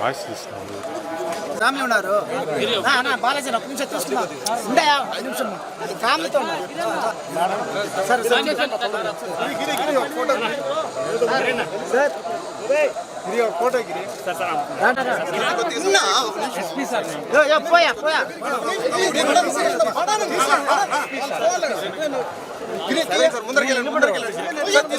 Voice family ఉన్నారు. నా, నా, బాలాజీ ఒక నిమిషం చూస్తున్నా ఉండే ఐదు నిమిషం. ఫ్యామిలీతో ఉన్నా సరే గిరి ఒక ఫోటో గిరి పోయా పోయా. గిరి ముందరికి ముందరికి వెళ్ళండి.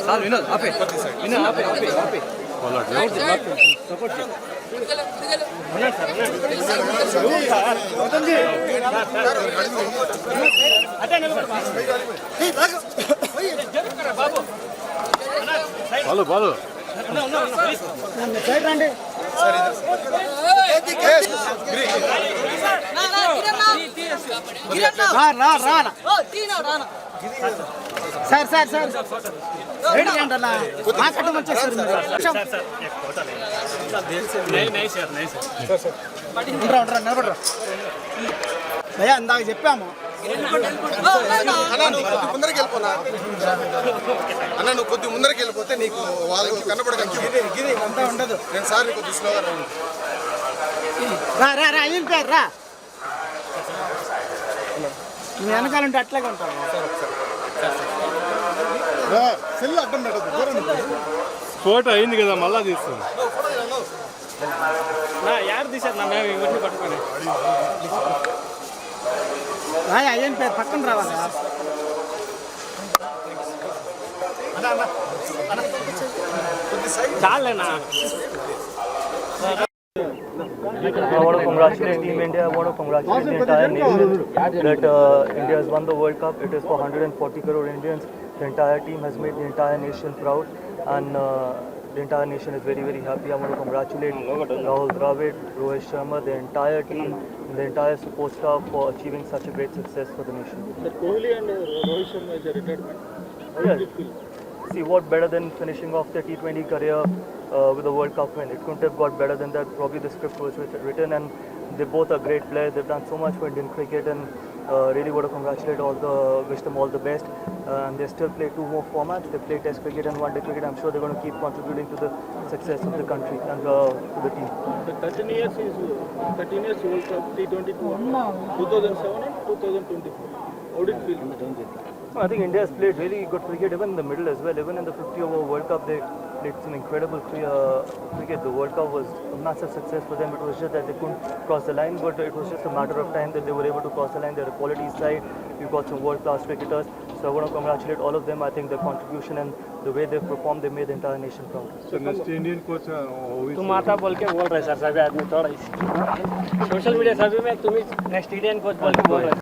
సార్ మాకు సైడ్ సైడ్ కొద్దిగా సైడ్ అన్నా మీరు బాలు బాలు సైడ్ రండి సార్ సార్ సార్. రెడీ అంటన్నా మా కట్టం వచ్చేసారు నిలబడరా. ఇందాక చెప్పాము. ముందరికి వెళ్ళిపోనా అన్న నువ్వు కొద్ది ముందరికి వెళ్ళిపోతే నీకు వాళ్ళు కనపడకండి అంతా ఉండదు. నేను సార్ కొద్ది స్లోగా రా రా రా రా. నువ్వు వెనకాల ఉంటే అట్లాగే ఉంటావు సెల్ అడ్డం ఫోటో అయింది కదా మళ్ళా తీస్తుంది నా యారు తీసారు నా మేము ఇవన్నీ పట్టుకొని. ఏం పేరు? పక్కన రావాలా. చాలేనా I want to congratulate Team India. I want to congratulate the entire nation that uh, India has won the World Cup. It is for 140 crore Indians. The entire team has made the entire nation proud, and uh, the entire nation is very, very happy. I want to congratulate Rahul Dravid, Rohit Sharma, the entire team, the entire support staff for achieving such a great success for the nation. Kohli and Rohit Sharma is a retirement. Yeah. See what better than finishing off their T20 career uh, with a World Cup win. It couldn't have got better than that. Probably the script was written, and they both are great players. They've done so much for Indian cricket, and uh, really want to congratulate all the, wish them all the best. Uh, and they still play two more formats. They play Test cricket and One Day cricket. I'm sure they're going to keep contributing to the success of the country and uh, to the team. The 13 years is 13 years World Cup T20 2007 and 2024. How did it feel? I think India has played really good cricket even in the middle as well. Even in the 50 over World Cup, they played some incredible cri- uh, cricket. The World Cup was a massive success for them. It was just that they couldn't cross the line, but it was just a matter of time that they were able to cross the line. They're a quality side. You've got some world class cricketers. So I want to congratulate all of them. I think their contribution and the way they've performed, they made the entire nation proud. So next Indian coach, uh, who is तुम आता बोल के बोल रहे sir सभी आदमी थोड़ा social media सभी में तुम नेक्स्ट इंडियन कोच बोल के बोल रहे